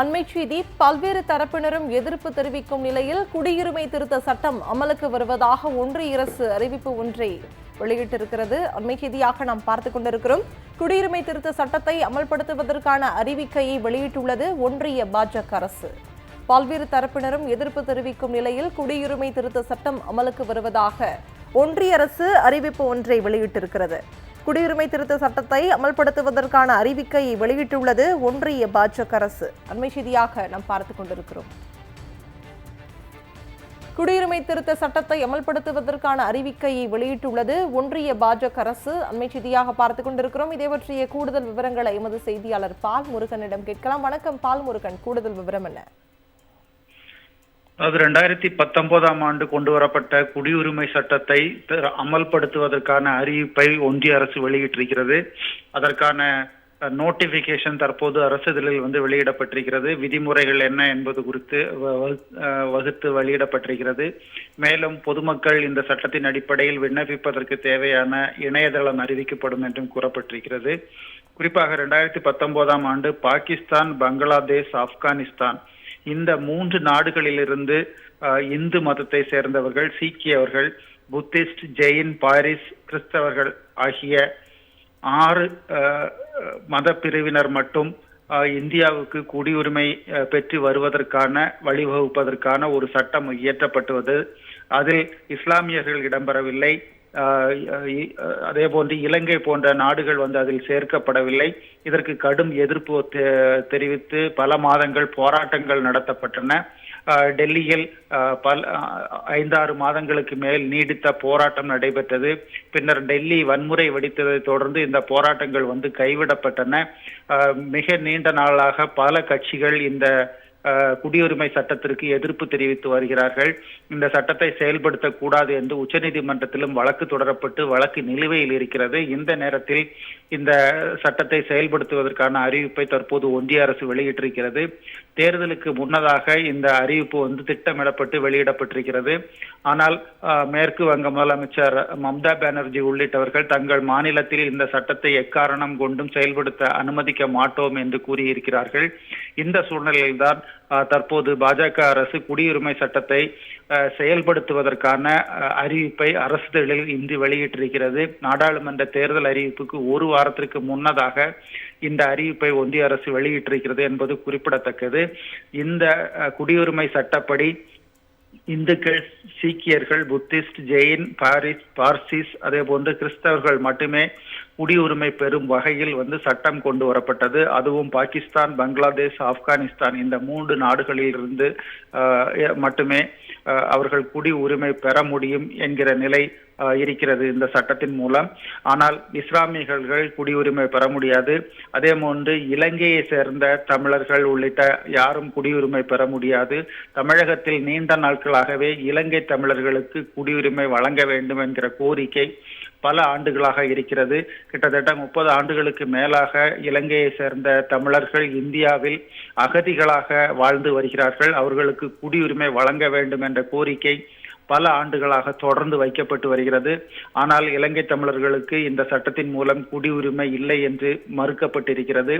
அண்மை செய்தி பல்வேறு தரப்பினரும் எதிர்ப்பு தெரிவிக்கும் நிலையில் குடியுரிமை திருத்த சட்டம் அமலுக்கு வருவதாக ஒன்றிய அரசு அறிவிப்பு ஒன்றை வெளியிட்டிருக்கிறது. அண்மை செய்தியாக நாம் பார்த்து கொண்டிருக்கிறோம். குடியுரிமை திருத்த சட்டத்தை அமல்படுத்துவதற்கான அறிவிக்கையை வெளியிட்டுள்ளது ஒன்றிய பாஜக அரசு. பல்வேறு தரப்பினரும் எதிர்ப்பு தெரிவிக்கும் நிலையில் குடியுரிமை திருத்த சட்டம் அமலுக்கு வருவதாக ஒன்றிய அரசு அறிவிப்பு ஒன்றை வெளியிட்டிருக்கிறது. குடியுரிமை திருத்த சட்டத்தை அமல்படுத்துவதற்கான அறிவிக்கையை வெளியிட்டுள்ளது ஒன்றிய பாஜக அரசு. அண்மை செய்தியாக நாம் பார்த்துக் கொண்டிருக்கிறோம். குடியுரிமை திருத்த சட்டத்தை அமல்படுத்துவதற்கான அறிவிக்கையை வெளியிட்டுள்ளது ஒன்றிய பாஜக அரசு. அண்மை செய்தியாக பார்த்துக் கொண்டிருக்கிறோம். இதை பற்றிய கூடுதல் விவரங்களை எமது செய்தியாளர் பால் முருகனிடம் கேட்கலாம். வணக்கம் பால் முருகன். கூடுதல் விவரம் என்ன? அது ரெண்டாயிரத்தி பத்தொன்பதாம் ஆண்டு கொண்டு வரப்பட்ட குடியுரிமை சட்டத்தை த- அமல்படுத்துவதற்கான அறிவிப்பை ஒன்றிய அரசு வெளியிட்டிருக்கிறது. அதற்கான நோட்டிபிகேஷன் தற்போது அரசு இதழில் வந்து வெளியிடப்பட்டிருக்கிறது. விதிமுறைகள் என்ன என்பது குறித்து வ- வகு- வகுத்து வெளியிடப்பட்டிருக்கிறது. மேலும் பொதுமக்கள் இந்த சட்டத்தின் அடிப்படையில் விண்ணப்பிப்பதற்கு தேவையான இணையதளம் அறிவிக்கப்படும் என்றும் கூறப்பட்டிருக்கிறது. குறிப்பாக ரெண்டாயிரத்தி பத்தொன்பதாம் ஆண்டு பாகிஸ்தான் பங்களாதேஷ் ஆப்கானிஸ்தான் இந்த மூன்று நாடுகளிலிருந்து இந்து மதத்தை சேர்ந்தவர்கள் சீக்கியவர்கள் புத்திஸ்ட் ஜெயின் பாரிஸ் கிறிஸ்தவர்கள் ஆகிய ஆறு மத பிரிவினர் மட்டும் இந்தியாவுக்கு குடியுரிமை பெற்று வருவதற்கான வழிவகுப்பதற்கான ஒரு சட்டம் இயற்றப்பட்டுவது. அதில் இஸ்லாமியர்கள் இடம்பெறவில்லை. அதே போன்று இலங்கை போன்ற நாடுகள் வந்து அதில் சேர்க்கப்படவில்லை. இதற்கு கடும் எதிர்ப்பு தெ- தெரிவித்து பல மாதங்கள் போராட்டங்கள் நடத்தப்பட்டன. டெல்லியில் பல ஐந்தாறு மாதங்களுக்கு மேல் நீடித்த போராட்டம் நடைபெற்றது. பின்னர் டெல்லி வன்முறை வெடித்ததை தொடர்ந்து இந்த போராட்டங்கள் வந்து கைவிடப்பட்டன. மிக நீண்ட நாளாக பல கட்சிகள் இந்த குடியுரிமை சட்டத்திற்கு எதிர்ப்பு தெரிவித்து வருகிறார்கள். இந்த சட்டத்தை செயல்படுத்தக்கூடாது என்று உச்சநீதிமன்றத்திலும் வழக்கு தொடரப்பட்டு வழக்கு நிலுவையில் இருக்கிறது. இந்த நேரத்தில் இந்த சட்டத்தை செயல்படுத்துவதற்கான அறிவிப்பை தற்போது ஒன்றிய அரசு வெளியிட்டிருக்கிறது. தேர்தலுக்கு முன்னதாக இந்த அறிவிப்பு வந்து திட்டமிடப்பட்டு வெளியிடப்பட்டிருக்கிறது. ஆனால் மேற்கு வங்க முதலமைச்சர் மம்தா பானர்ஜி உள்ளிட்டவர்கள் தங்கள் மாநிலத்தில் இந்த சட்டத்தை எக்காரணம் கொண்டும் செயல்படுத்த அனுமதிக்க மாட்டோம் என்று கூறியிருக்கிறார்கள். இந்த சூழ்நிலையில்தான் தற்போது பாஜக அரசு குடியுரிமை சட்டத்தை செயல்படுத்துவதற்கான அஹ், அறிவிப்பை அரசிதழில் இன்று வெளியிட்டிருக்கிறது. நாடாளுமன்ற தேர்தல் அறிவிப்புக்கு ஒரு வாரத்திற்கு முன்னதாக இந்த அறிவிப்பை ஒன்றிய அரசு வெளியிட்டிருக்கிறது என்பது குறிப்பிடத்தக்கது. இந்த குடியுரிமை சட்டப்படி இந்துக்கள் சீக்கியர்கள் புத்திஸ்ட் ஜெயின் பாரிஸ் பார்சிஸ் அதே போன்று கிறிஸ்தவர்கள் மட்டுமே குடியுரிமை பெறும் வகையில் வந்து சட்டம் கொண்டு வரப்பட்டது. அதுவும் பாகிஸ்தான் பங்களாதேஷ் ஆப்கானிஸ்தான் இந்த மூன்று நாடுகளிலிருந்து மட்டுமே அவர்கள் குடி உரிமை பெற முடியும் என்கிற நிலை இருக்கிறது இந்த சட்டத்தின் மூலம். ஆனால் இஸ்லாமியர்கள் குடியுரிமை பெற முடியாது. அதே போன்று இலங்கையை சேர்ந்த தமிழர்கள் உள்ளிட்ட யாரும் குடியுரிமை பெற முடியாது. தமிழகத்தில் நீண்ட நாட்களாகவே இலங்கை தமிழர்களுக்கு குடியுரிமை வழங்க வேண்டும் என்கிற கோரிக்கை பல ஆண்டுகளாக இருக்கிறது. கிட்டத்தட்ட முப்பது ஆண்டுகளுக்கு மேலாக இலங்கையை சேர்ந்த தமிழர்கள் இந்தியாவில் அகதிகளாக வாழ்ந்து வருகிறார்கள். அவர்களுக்கு குடியுரிமை வழங்க வேண்டும் என்ற கோரிக்கை பல ஆண்டுகளாக தொடர்ந்து வைக்கப்பட்டு வருகிறது. ஆனால் இலங்கை தமிழர்களுக்கு இந்த சட்டத்தின் மூலம் குடியுரிமை இல்லை என்று மறுக்கப்பட்டிருக்கிறது.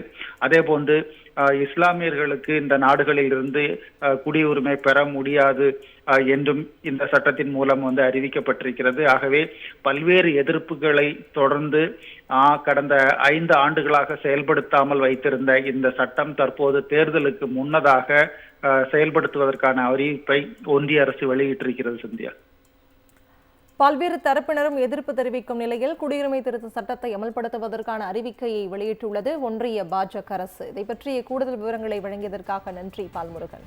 அதே போன்று இஸ்லாமியர்களுக்கு இந்த நாடுகளில் இருந்து குடியுரிமை பெற முடியாது என்றும் இந்த சட்டத்தின் மூலம் வந்து அறிவிக்கப்பட்டிருக்கிறது. ஆகவே பல்வேறு எதிர்ப்புகளை தொடர்ந்து கடந்த ஐந்து ஆண்டுகளாக செயல்படுத்தாமல் வைத்திருந்த இந்த சட்டம் தற்போது தேர்தலுக்கு முன்னதாக செயல்படுத்துவதற்கான அறிவிப்பை ஒன்றிய அரசு வெளியிட்டிருக்கிறது சந்தியா. பல்வேறு தரப்பினரும் எதிர்ப்பு தெரிவிக்கும் நிலையில் குடியுரிமை திருத்த சட்டத்தை அமல்படுத்துவதற்கான அறிவிக்கையை வெளியிட்டுள்ளது ஒன்றிய பாஜக அரசு. இதை பற்றிய கூடுதல் விவரங்களை வழங்கியதற்காக நன்றி பால்முருகன்.